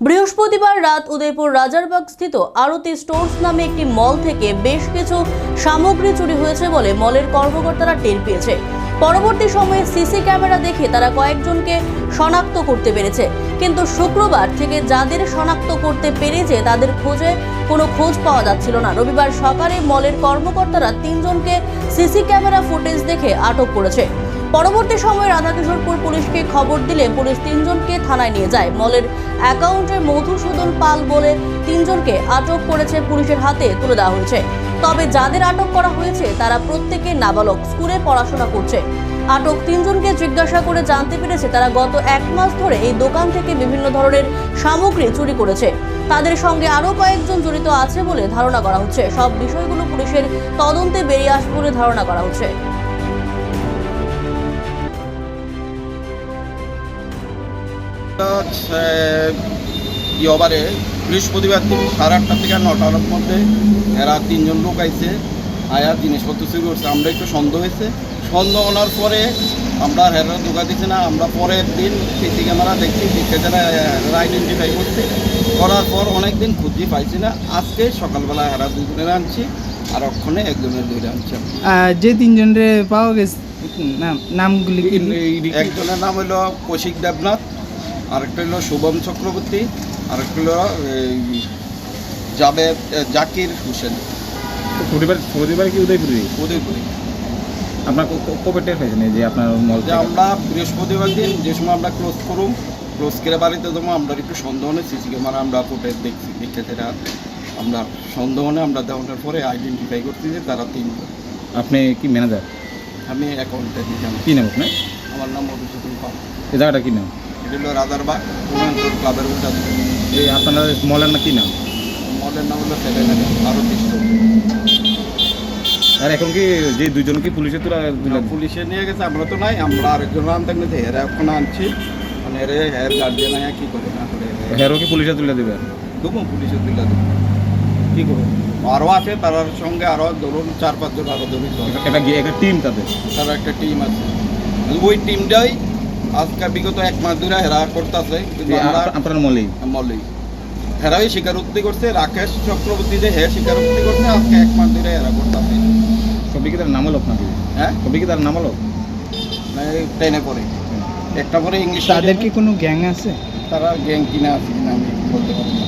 বৃহস্পতিবার রাত উদয়পুর রাজারবাগ স্থিত আরতি স্টোর্স নামে একটি মল থেকে বেশ কিছু সামগ্রী চুরি হয়েছে বলে মলের কর্মকর্তারা টের পেয়েছে। পরবর্তী সময়ে সিসি ক্যামেরা দেখে তারা কয়েকজনকে শনাক্ত করতে পেরেছে। কিন্তু শুক্রবার থেকে যাদের শনাক্ত করতে পেরেছে তাদের খোঁজে কোনো খোঁজ পাওয়া যাচ্ছিল না। রবিবার সকালে মলের কর্মকর্তারা তিনজনকে সিসি ক্যামেরা ফুটেজ দেখে আটক করেছে। পরবর্তী সময়ে রাধাকিশোরপুর পুলিশকে খবর দিলে পুলিশ তিনজনকে থানায় নিয়ে যায়। মলের অ্যাকাউন্টে মধুসূদন পাল বলে তিনজনকে আটক করেছে পুলিশের হাতে তুলে দেওয়া হয়েছে। তবে যাদের আটক করা হয়েছে, তারা প্রত্যেকে নাবালক, স্কুলে পড়াশোনা করছে। আটক তিনজনকে জিজ্ঞাসা করে জানতে পেরেছে, তারা গত এক মাস ধরে এই দোকান থেকে বিভিন্ন ধরনের সামগ্রী চুরি করেছে। তাদের সঙ্গে আরও কয়েকজন জড়িত আছে বলে ধারণা করা হচ্ছে। সব বিষয়গুলো পুলিশের তদন্তে বেরিয়ে আসবে বলে ধারণা করা হচ্ছে। হচ্ছে ইয়বারে বৃহস্পতিবার দিন সাড়ে আটটা থেকে নটার মধ্যে এরা তিনজন লোক আইছে আয়া জিনিসপত্র চুরি করছে। আমরা একটু সন্দেহ হয়েছে। সন্দেহ হওয়ার পরে আমরা হেরা ঢোকা দিচ্ছি না। আমরা পরের দিন সিসি ক্যামেরা দেখছি দেখে যারা আইডেন্টিফাই করছে করার পর অনেক দিন খুঁজি পাইছি না। আজকে সকালবেলা হেরা দুজনের আনছি আর অক্ষণে একজনের দুইটা আনছি যে তিনজনের পাওয়া গেছে নাম নামগুলি একজনের নাম হলো কৌশিক দেবনাথ আরেকটা হলো শুভম চক্রবর্তী আরেকটা হলো এই, জাবেদ জাকির হোসেন। পরিবার পরিবার কি উদয়পুরে? উদয়পুরি। আপনার কবে টের যে আপনার যে আমরা বৃহস্পতিবার দিন যে সময় আমরা ক্লোজ করুম ক্লোজ করে বাড়িতে আমরা একটু সন্দেহ নেই সিসি ক্যামেরা আমরা দেখছি আমরা সন্দেহ নেই আমরা দেওয়ানোর পরে আইডেন্টিফাই করছি যে তারা আপনি কি ম্যানেজার আমি অ্যাকাউন্টে দিলাম কি নাম আপনার? আমার নাম মধুসূদন পাল এই জায়গাটা কি নাম? এটা হলো রাজারবাগ উন্নয়ন ক্লাবের উঠা এই আপনার মলের না কি নাম? মলের নাম হলো সেভেন আরও আর এখন কি যে দুজন কি পুলিশে তোরা পুলিশে নিয়ে গেছে আমরা তো নাই আমরা আরেকজন আনতে গেছে হেরা এখন আনছি। মানে হেরে হের গার্জিয়ান আয়া কি করে না করে হেরো। কি পুলিশে তুলে দেবে? দেবো পুলিশে দিলে দেবো। কি করব? আরও আছে তার সঙ্গে আরও ধরুন চার পাঁচজন আরও জড়িত একটা একটা টিম তাদের? তার একটা টিম আছে। ওই টিমটাই আজকে বিগত এক মাস ধরে হেরা করতেছে কিন্তু আপনার মলি মলি হেরাই স্বীকারোক্তি করছে রাকেশ চক্রবর্তী যে হে স্বীকারোক্তি করছে আজকে এক মাস ধরে হেরা করতেছে। সবই কি তার নাম হলো আপনাকে হ্যাঁ? সবই কি তার নাম হলো ট্রেনে করে। একটা পরে ইংলিশ তাদের কি কোনো গ্যাং আছে? তারা গ্যাং কিনা আছে কিনা আমি বলতে পারব না।